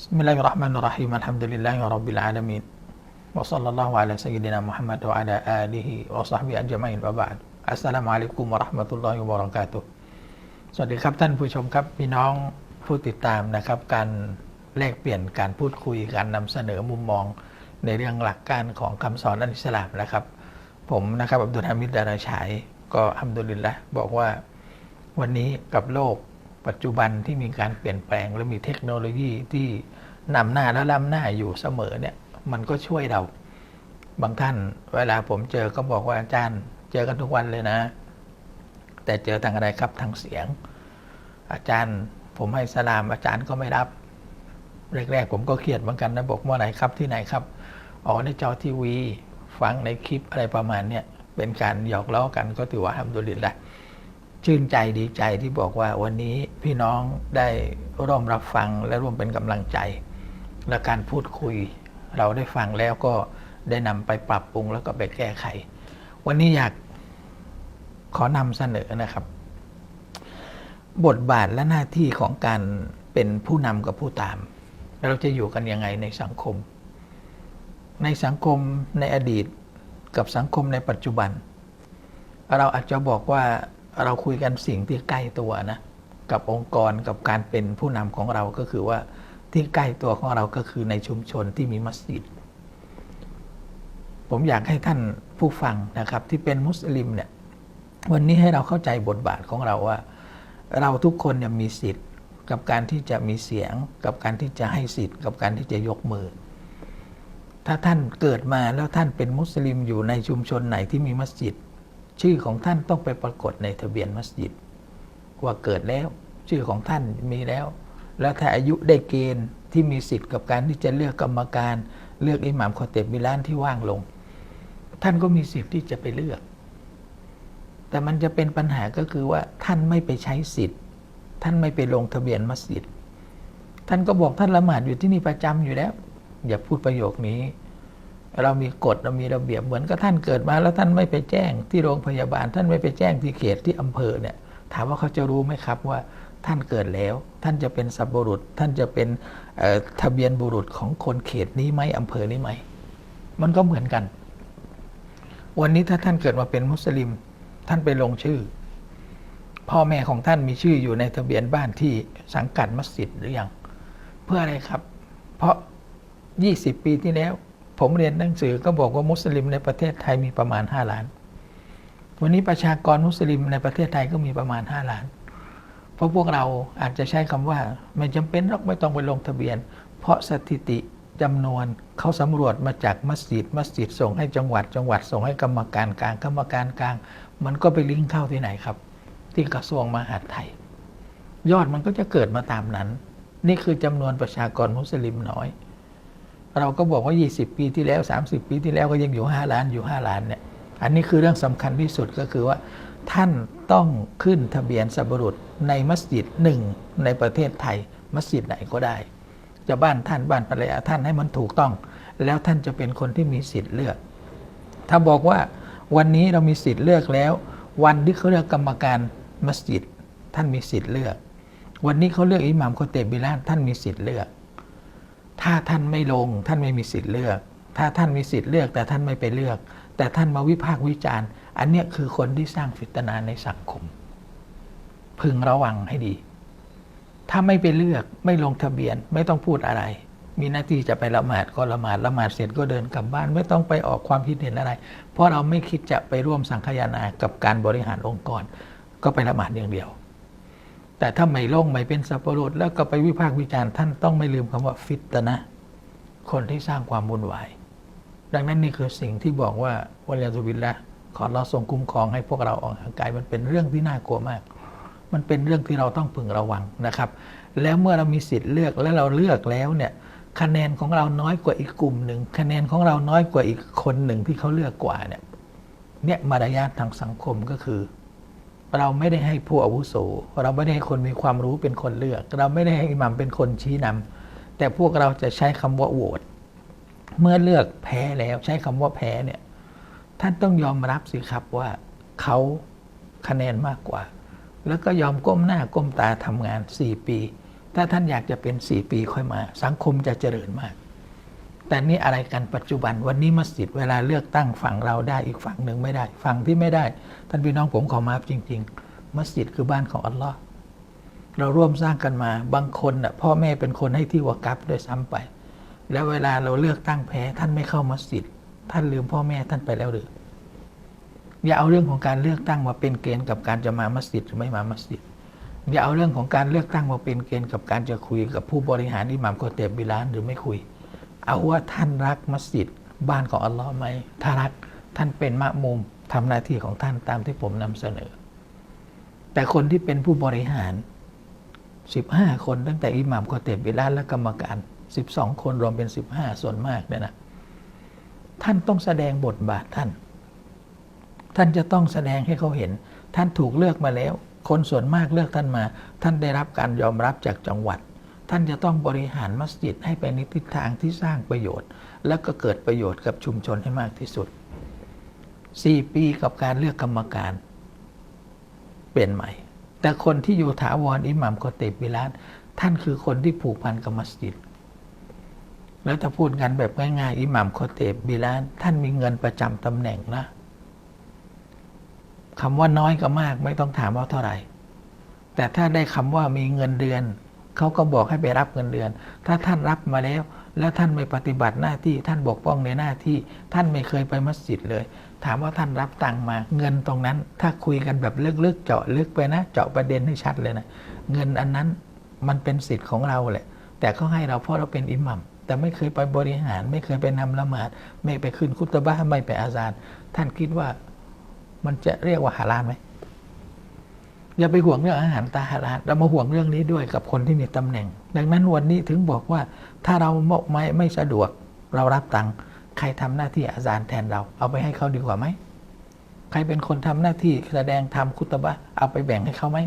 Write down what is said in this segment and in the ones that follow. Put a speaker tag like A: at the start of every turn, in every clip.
A: بسم الله الرحمن الرحيم الحمد لله رب العالمين وصلى الله على سيدنا محمد وعلى آله وصحبه أجمعين وبعد السلام عليكم ورحمة الله وبركاته สวัสดีครับท่านผู้ชมครับพี่น้องผู้ติดตามนะครับ การแลกเปลี่ยนการพูดคุยการนำเสนอมุมมอง ในเรื่องหลักการของคำสอนอัลอิสลามนะครับ ผมนะครับอับดุลฮามิดดาราชัยก็อัมดุลิลละบอกว่าวันนี้กับโลก ปัจจุบันที่มีการเปลี่ยนแปลงและมีเทคโนโลยีที่นำหน้าและล้ำหน้าอยู่เสมอเนี่ยมันก็ช่วยเรา บางท่านเวลาผมเจอก็บอกว่าอาจารย์ เจอกันทุกวันเลยนะ แต่เจอทางอะไรครับทางเสียง อาจารย์ผมให้สลามอาจารย์ก็ไม่รับแรกๆผมก็เครียดเหมือนกันนะบอกเมื่อไหนครับที่ไหนครับอ๋อในจอทีวี ฟังในคลิปอะไรประมาณเนี้ยเป็นการหยอกล้อกันก็ถือว่าทำดุลินละ ชื่นใจดีใจที่บอกว่าวันนี้พี่น้องได้ร่วมรับฟังและร่วมเป็นกำลังใจ และการพูดคุย เราได้ฟังแล้วก็ได้นำไปปรับปรุงแล้วก็ไปแก้ไข วันนี้อยากขอนำเสนอนะครับ บทบาทและหน้าที่ของการเป็นผู้นำกับผู้ตาม เราจะอยู่กันยังไงในสังคม ในสังคมในอดีตกับสังคมในปัจจุบัน เราอาจจะบอกว่า เราคุยกันสิ่งที่ใกล้ตัวนะกับองค์กรกับการเป็นผู้นำของเราก็คือว่าที่ใกล้ตัวของเราก็คือในชุมชนที่มีมัสยิด ผมอยากให้ท่านผู้ฟังนะครับที่เป็นมุสลิมเนี่ยวันนี้ให้เราเข้าใจบทบาทของเราว่า เราทุกคนเนี่ยมีสิทธิ์ กับการที่จะมีเสียง กับการที่จะให้สิทธิ์ กับการที่จะยกมือ ถ้าท่านเกิดมาแล้วท่านเป็นมุสลิมอยู่ในชุมชนไหนที่มีมัสยิด ชื่อของท่านต้องไปปรากฏในทะเบียนมัสยิด ว่าเกิดแล้ว ชื่อของท่านมีแล้ว แล้วถ้าอายุได้เกณฑ์ที่มีสิทธิ์กับการที่จะเลือกกรรมการเลือกอิหม่ามคอเตบบิลานที่ว่างลง ท่านก็มีสิทธิ์ที่จะไปเลือก แต่มันจะเป็นปัญหาก็คือว่าท่านไม่ไปใช้สิทธิ์ ท่านไม่ไปลงทะเบียนมัสยิด ท่านก็บอกท่านละหมาดอยู่ที่นี่ประจำอยู่แล้ว อย่าพูดประโยคนี้ เรามีกฎเรามีระเบียบเหมือนกับท่านเกิดมาแล้วท่านไม่ไปแจ้งที่โรงพยาบาล ท่านไม่ไปแจ้งที่เขตที่อำเภอเนี่ย ถามว่าเขาจะรู้ไหมครับว่าท่านเกิดแล้ว ท่านจะเป็นสับบุรุษ ท่านจะเป็นทะเบียนบุรุษของคนเขตนี้ไหมอำเภอนี้ไหมมันก็เหมือนกัน วันนี้ถ้าท่านเกิดมาเป็นมุสลิม ท่านไปลงชื่อ พ่อแม่ของท่านมีชื่ออยู่ในทะเบียนบ้านที่สังกัดมัสยิดหรือยังเพื่ออะไรครับ เพราะ 20 ปีที่แล้ว ผมเรียนหนังสือก็บอกว่ามุสลิมในประเทศไทยมีประมาณ 5 ล้าน วันนี้ประชากรมุสลิมในประเทศไทยก็มีประมาณ 5 ล้าน เพราะพวกเราอาจจะใช้คำว่า ไม่จำเป็นหรอกไม่ต้องไปลงทะเบียน เพราะสถิติจำนวนเขาสำรวจมาจากมัสยิดมัสยิดส่งให้จังหวัดจังหวัดส่งให้กรรมการกลางกรรมการกลาง มันก็ไปลิงก์เข้าที่ไหนครับ ที่กระทรวงมหาดไทย ยอดมันก็จะเกิดมาตามนั้น นี่คือจำนวนประชากรมุสลิมน้อย เราก็บอกว่า 20 ปีที่แล้ว 30 ปีที่แล้วก็ยังอยู่ 5 ล้านอยู่ 5 ล้านเนี่ยอันนี้คือเรื่องสำคัญที่สุดก็คือว่า ท่านต้องขึ้นทะเบียนสับรุษในมัสยิดหนึ่งในประเทศไทย มัสยิดไหนก็ได้ จะบ้านท่านบ้านภรรยาท่านให้มันถูกต้อง แล้วท่านจะเป็นคนที่มีสิทธิ์เลือก ถ้าบอกว่าวันนี้เรามีสิทธิ์เลือกแล้ว วันที่เขาเลือกกรรมการมัสยิด ท่านมีสิทธิ์เลือก วันนี้เขาเลือกอิหม่ามโคเตบิลานท่านมีสิทธิ์เลือก ถ้าท่านไม่ลง ท่านไม่มีสิทธิ์เลือก ถ้าท่านมีสิทธิ์เลือกแต่ท่านไม่ไปเลือก แต่ท่านมาวิพากษ์วิจารณ์ อันเนี้ยคือคนที่สร้างฟิตนาในสังคม พึงระวังให้ดี ถ้าไม่ไปเลือกไม่ลงทะเบียนไม่ต้องพูดอะไร มีหน้าที่จะไปละหมาดก็ละหมาดละหมาดเสร็จก็เดินกลับบ้านไม่ต้องไปออกความคิดเห็นอะไร เพราะเราไม่คิดจะไปร่วมสังคายนากับการบริหารองค์กร ก็ไปละหมาดอย่างเดียว แต่ถ้าไม่ลงไม่เป็นสัพพรุษแล้วก็ไปวิพากษ์วิจารณ์ท่านต้องไม่ลืมคำว่าฟิตนะ คนที่สร้างความวุ่นวาย ดังนั้นนี่คือสิ่งที่บอกว่าวะลยาสุบิลละขอเราทรงคุ้มครองให้พวกเราออกห่างกายมันเป็นเรื่องที่น่ากลัวมาก มันเป็นเรื่องที่เราต้องพึงระวังนะครับ แล้วเมื่อเรามีสิทธิ์เลือกและเราเลือกแล้วเนี่ยคะแนนของเราน้อยกว่าอีกกลุ่มหนึ่งคะแนนของเราน้อยกว่าอีกคนหนึ่งที่เขาเลือกกว่าเนี่ยเนี่ยมารยาททางสังคมก็คือ เราไม่ได้ให้ผู้อาวุโส เราไม่ได้ให้คนมีความรู้เป็นคนเลือก เราไม่ได้ให้อิหมัมเป็นคนชี้นำแต่พวกเราจะใช้คำว่าโหวตเมื่อเลือกแพ้แล้วใช้คำว่าแพ้เนี่ยท่านต้องยอมรับสิครับว่าเขาคะแนนมากกว่า แล้วก็ยอมก้มหน้าก้มตาทำงาน 4 ปี ถ้าท่านอยากจะเป็นสี่ปีค่อยมา สังคมจะเจริญมาก แต่นี่อะไรกันปัจจุบันวันนี้มัสยิดเวลาเลือกตั้งฝั่งเราได้อีกฝั่งหนึ่งไม่ได้ ฝั่งที่ไม่ได้ ท่านพี่น้องผมขอมาจริง ๆ มัสยิดคือบ้านของอัลลอฮ์เราร่วมสร้างกันมาบางคนน่ะพ่อแม่เป็นคนให้ที่วากับด้วยซ้ำไป แล้วเวลาเราเลือกตั้งแพ้ท่านไม่เข้ามัสยิด ท่านลืมพ่อแม่ท่านไปแล้วหรืออย่าเอาเรื่องของการเลือกตั้งมาเป็นเกณฑ์กับการจะมามัสยิดหรือไม่มามัสยิดอย่าเอาเรื่องของการเลือกตั้งมาเป็นเกณฑ์กับการจะคุยกับผู้บริหารอิหมัมโคเตบบิลานหรือไม่คุย เอาว่าท่านรักมัสยิดบ้านของอัลลอฮ์ไหมถ้ารักท่านเป็นมะมุมทำหน้าที่ของท่านตามที่ผมนำเสนอ แต่คนที่เป็นผู้บริหาร 15 คนตั้งแต่อิหมัมโคเตบบิลาและกรรมการ 12 คนรวมเป็น 15 ส่วนมากเนี่ยนะท่านต้องแสดงบทบาทท่าน ท่านจะต้องแสดงให้เขาเห็น ท่านถูกเลือกมาแล้ว คนส่วนมากเลือกท่านมา ท่านได้รับการยอมรับจากจังหวัด ท่านจะต้องบริหารมัสยิดให้ไปในทิศทางที่สร้างประโยชน์ แล้วก็เกิดประโยชน์กับชุมชนให้มากที่สุด 4 ปีกับการเลือกกรรมการ เปลี่ยนใหม่ แต่คนที่อยู่ถาวรอิหมัมโคเตบบิลานท่านคือคนที่ผูกพันกับมัสยิด แล้วถ้าพูดกันแบบง่ายๆอิหมัมโคเตบบิลานท่านมีเงินประจำตำแหน่งนะคำว่าน้อยก็มากไม่ต้องถามว่าเท่าไหร่ แต่ถ้าได้คำว่ามีเงินเดือน เขาก็บอกให้ไปรับเงินเดือน ถ้าท่านรับมาแล้ว แล้วท่านไม่ปฏิบัติหน้าที่ ท่านบกป้องในหน้าที่ ท่านไม่เคยไปมัสยิดเลย ถามว่าท่านรับตังค์มา เงินตรงนั้น ถ้าคุยกันแบบลึกๆเจาะลึกไปนะ เจาะประเด็นให้ชัดเลยนะ เงินอันนั้นมันเป็นสิทธิ์ของเราแหละ แต่เขาให้เราเพราะเราเป็นอิหมัมแต่ไม่เคยไปบริหาร ไม่เคยไปนำละหมาด ไม่ไปขึ้นคุตบะห์ไม่ไปอาซานท่านคิดว่ามันจะเรียกว่าฮาลาลไหม อย่าไปห่วงเรื่องอาหารตาฮาลาลเรามาห่วงเรื่องนี้ด้วยกับคนที่มีตำแหน่ง ดังนั้นวันนี้ถึงบอกว่าถ้าเราไม่ไม่สะดวกเรารับตังค์ใครทำหน้าที่อาจารย์แทนเรา เอาไปให้เขาดีกว่าไหมใครเป็นคนทำหน้าที่แสดงทำคุตบะเอาไปแบ่งให้เขาไหม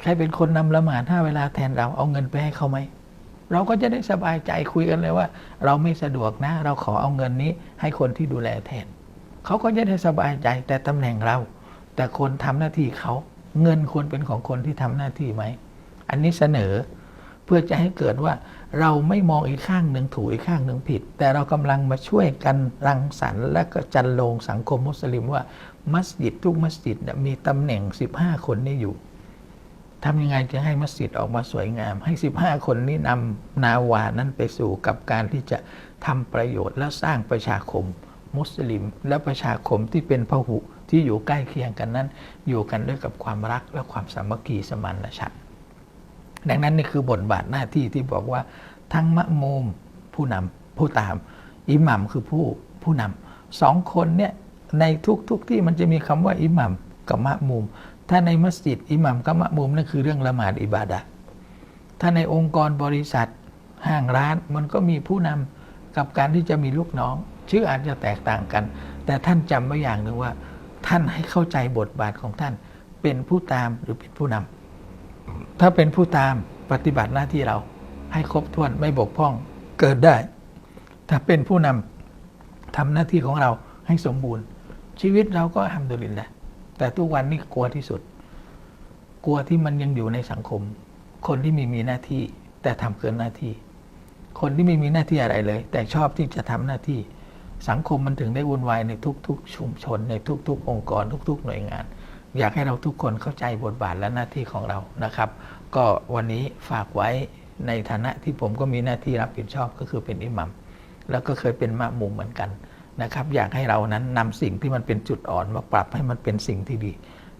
A: ใครเป็นคนนำละหมาดห้าเวลาแทนเราเอาเงินไปให้เขาไหมเราก็จะได้สบายใจคุยกันเลยว่า เราไม่สะดวกนะ เราขอเอาเงินนี้ให้คนที่ดูแลแทนเขาก็จะได้สบายใจแต่ตำแหน่งเรา แต่คนทำหน้าที่เขา เงินควรเป็นของคนที่ทำหน้าที่ไหม อันนี้เสนอเพื่อจะให้เกิดว่าเราไม่มองอีกข้างหนึ่งถูกอีกข้างหนึ่งผิด แต่เรากำลังมาช่วยกันรังสรรค์ และก็จันลงสังคมมุสลิมว่ามัสยิดทุกมัสยิดมีตำแหน่ง 15 คนนี้อยู่ทำยังไงจะให้มัสยิดออกมาสวยงาม ให้ 15 คนนี้นำนาวานั้นไปสู่กับการที่จะทำประโยชน์และสร้างประชาคม มุสลิม และประชาคมที่เป็นพหุ ที่อยู่ใกล้เคียงกันนั้น อยู่กันด้วยกับความรักและความสามัคคีสมานฉันท์ดังนั้นนี่คือบทบาทหน้าที่ที่บอกว่าทั้งมะมุมผู้นำผู้ตาม อิหมัมคือผู้ผู้นำสองคนเนี่ยในทุกทุกที่มันจะมีคำว่าอิหมัมกับมะมุม ถ้าในมัสยิดอิหมัมกับมะมุมนั่นคือเรื่องละหมาดอิบาดะถ้าในองค์กรบริษัทห้างร้านมันก็มีผู้นำกับการที่จะมีลูกน้อง ชื่ออาจจะแตกต่างกัน แต่ท่านจำไว้อย่างหนึ่งว่า ท่านให้เข้าใจบทบาทของท่าน เป็นผู้ตามหรือเป็นผู้นำถ้าเป็นผู้ตามปฏิบัติหน้าที่เราให้ครบถ้วนไม่บกพร่องเกิดได้ ถ้าเป็นผู้นำทำหน้าที่ของเราให้สมบูรณ์ ชีวิตเราก็ทำดุลินแหละแต่ทุกวันนี้กลัวที่สุด กลัวที่มันยังอยู่ในสังคม คนที่มีมีหน้าที่แต่ทำเกินหน้าที่ คนที่ไม่มีหน้าที่อะไรเลย แต่ชอบที่จะทำหน้าที่ สังคมมันถึงได้วุ่นวายในทุก ๆ ชุมชน ในทุก ๆ องค์กรทุก ๆ หน่วยงาน อยากให้เราทุกคนเข้าใจบทบาทและหน้าที่ของเรานะครับ ก็วันนี้ฝากไว้ในฐานะที่ผมก็มีหน้าที่รับผิดชอบก็คือเป็นอิหมัมแล้วก็เคยเป็นมะมุมเหมือนกันนะครับ อยากให้เรานั้นนำสิ่งที่มันเป็นจุดอ่อนมาปรับให้มันเป็นสิ่งที่ดี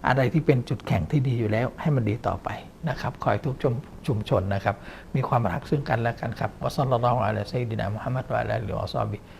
A: อะไรที่เป็นจุดแข็งที่ดีอยู่แล้ว ให้มันดีต่อไปนะครับคอยทุกชุมชุมชนนะครับ มีความรักซึ่งกันและกันครับวะซัลลัลลอฮุอะลัยฮิวะซัลลัมมุฮัมมัดวะอะลัยฮิวะซอฮบิวะสลามุอะลัม